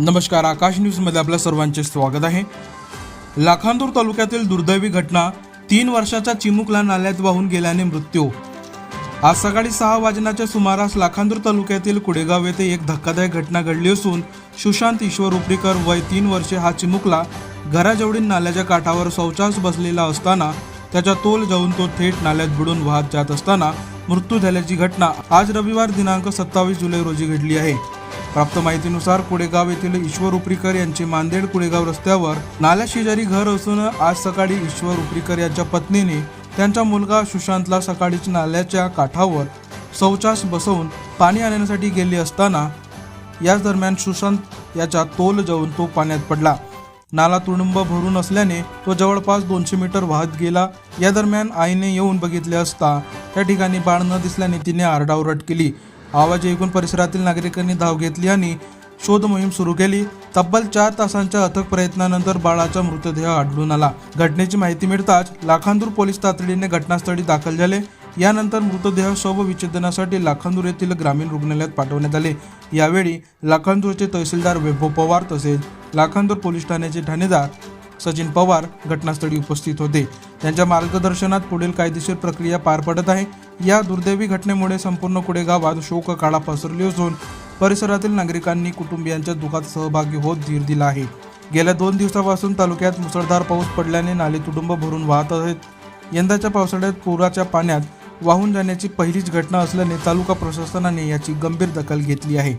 नमस्कार आकाश न्यूजमध्ये आपल्या सर्वांचे स्वागत आहे. लाखांदूर तालुक्यातील दुर्दैवी घटना तीन वर्षाच्या चिमुकला नाल्यात वाहून गेल्याने मृत्यू. आज सकाळी सहा वाजण्याच्या सुमारास लाखांदूर तालुक्यातील कुडेगाव येथे एक धक्कादायक घटना घडली असून सुशांत ईश्वर उपरीकर वय तीन वर्षे हा चिमुकला घराजवळील नाल्याच्या काठावर शौचास बसलेला असताना त्याच्या तोल जाऊन तो थेट नाल्यात बुडून वाहत जात असताना मृत्यू झाल्याची घटना आज रविवार दिनांक सत्तावीस जुलै रोजी घडली आहे. प्राप्त माहितीनुसार कुडेगाव येथील ईश्वर उपरीकर यांचे मांदेड कुडेगाव रस्त्यावर नाल्या शेजारी घर असून आज सकाळी ईश्वर उपरीकर यांच्या पत्नीने त्यांचा मुलगा सुशांतला सकाळीच नाल्याच्या काठावर शौचास बसवून पाणी आणण्यासाठी गेले असताना याच दरम्यान सुशांत याचा तोल जाऊन तो पाण्यात पडला. नाला तुडुंब भरून असल्याने तो जवळपास दोनशे मीटर वाहत गेला. या दरम्यान आईने येऊन बघितले असता त्या ठिकाणी बाळ न दिसल्याने तिने आरडाओरड केली. आवाज ऐकून परिसरातील नागरिकांनी धाव घेतली आणि शोध मोहीम सुरू केली. तब्बल चार तासांच्या अथक प्रयत्नानंतर बाळाचा मृतदेह आढळून आला. घटनेची माहिती मिळताच लाखांदूर पोलीस तातडीने घटनास्थळी दाखल झाले. यानंतर मृतदेह शवविच्छेदनासाठी लाखांदूर येथील ग्रामीण रुग्णालयात पाठवण्यात आले. यावेळी लाखांदूरचे तहसीलदार वैभव पवार तसेच लाखांदूर पोलीस ठाण्याचे ठाणेदार सचिन पवार घटनास्थळी उपस्थित होते. त्यांच्या मार्गदर्शनात पुढील कायदेशीर प्रक्रिया पार पडत आहे. या दुर्दैवी घटनेमुळे संपूर्ण कुडे गावात शोककाळा पसरली असून परिसरातील नागरिकांनी कुटुंबियांच्या दुःखात सहभागी होत धीर दिला आहे. गेल्या दोन दिवसापासून तालुक्यात मुसळधार पाऊस पडल्याने नाले तुडुंब भरून वाहत आहेत. यंदाच्या पावसाळ्यात पुराच्या पाण्यात वाहून जाण्याची पहिलीच घटना असल्याने तालुका प्रशासनाने याची गंभीर दखल घेतली आहे.